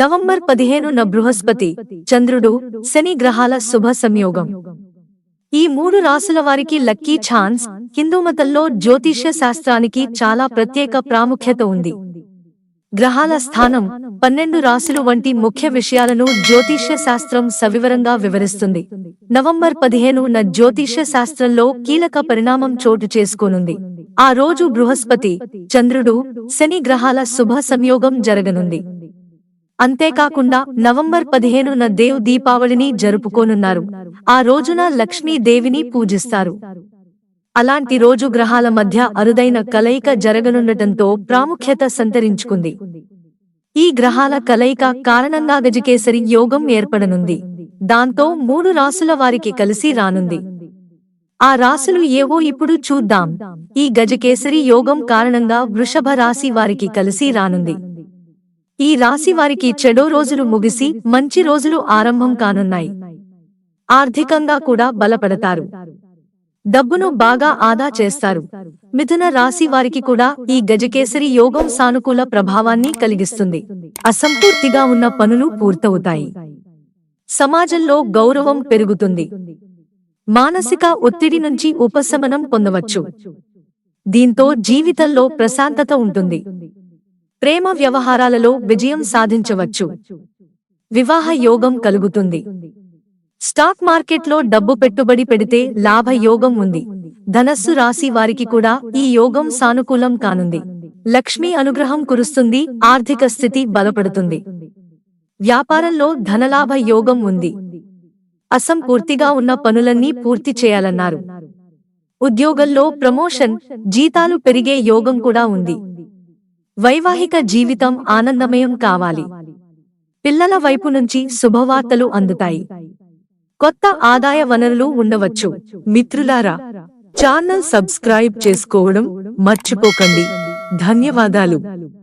November పదిహేనున బృహస్పతి చంద్రుడు శని గ్రహాల శుభ సంయోగం. ఈ మూడు రాసుల వారికి లక్కీ ఛాన్స్ హిందూ మతంలో జ్యోతిష్య శాస్త్రానికి చాలా ప్రత్యేక ప్రాముఖ్యత ఉంది. గ్రహాల స్థానం పన్నెండు రాశులు వంటి ముఖ్య విషయాలను జ్యోతిష్య శాస్త్రం సవివరంగా వివరిస్తుంది. నవంబర్ పదిహేనున జ్యోతిష్య శాస్త్రంలో కీలక పరిణామం చోటు చేసుకోనుంది. ఆ రోజు బృహస్పతి చంద్రుడు శని గ్రహాల శుభ సంయోగం జరగనుంది. అంతేకాకుండా నవంబర్ పదిహేనున దేవ్ దీపావళిని జరుపుకోనున్నారు. ఆ రోజున లక్ష్మీదేవిని పూజిస్తారు. అలాంటి రోజు గ్రహాల మధ్య అరుదైన కలయిక జరగనుండటంతో ప్రాముఖ్యత సంతరించుకుంది. ఈ గ్రహాల కలయిక కారణంగా గజకేసరి యోగం ఏర్పడనుంది. దాంతో మూడు రాసుల వారికి కలిసి రానుంది. ఆ రాసులు ఏవో ఇప్పుడు చూద్దాం. ఈ గజకేసరి యోగం కారణంగా వృషభ రాశి వారికి కలిసి రానుంది. ఈ రాశి వారికి చెడో రోజులు ముగిసి మంచి రోజులు ఆరంభం కానున్నాయి. ఆర్థికంగా కూడా బలపడతారు. డబ్బును బాగా ఆదా చేస్తారు. మిథున రాశి వారికి కూడా ఈ గజకేసరి యోగం సానుకూల ప్రభావాన్ని కలిగిస్తుంది. అసంపూర్తిగా ఉన్న పనులు పూర్తవుతాయి. సమాజంలో గౌరవం పెరుగుతుంది. మానసిక ఒత్తిడి నుంచి ఉపశమనం పొందవచ్చు. దీంతో జీవితంలో ప్రశాంతత ఉంటుంది. ప్రేమ వ్యవహారాలలో విజయం సాధించవచ్చు. వివాహ యోగం కలుగుతుంది. స్టాక్ మార్కెట్లో డబ్బు పెట్టుబడి పెడితే లాభ యోగం ఉంది. ధనస్సు రాశి వారికి కూడా ఈ యోగం సానుకూలం కానుంది. లక్ష్మీ అనుగ్రహం కురుస్తుంది ఆర్థిక స్థితి బలపడుతుంది. వ్యాపారంలో ధనలాభ యోగం ఉంది. అసంపూర్తిగా ఉన్న పనులన్నీ పూర్తి చేయాలన్నారు. ఉద్యోగంలో ప్రమోషన్ జీతాలు పెరిగే యోగం కూడా ఉంది. వైవాహిక జీవితం ఆనందమయం కావాలి. పిల్లల వైపు నుంచి శుభవార్తలు అందుతాయి. కొత్త ఆదాయ వనరులు ఉండవచ్చు. మిత్రులారా ఛానల్ సబ్స్క్రైబ్ చేసుకోవడం మర్చిపోకండి. ధన్యవాదాలు.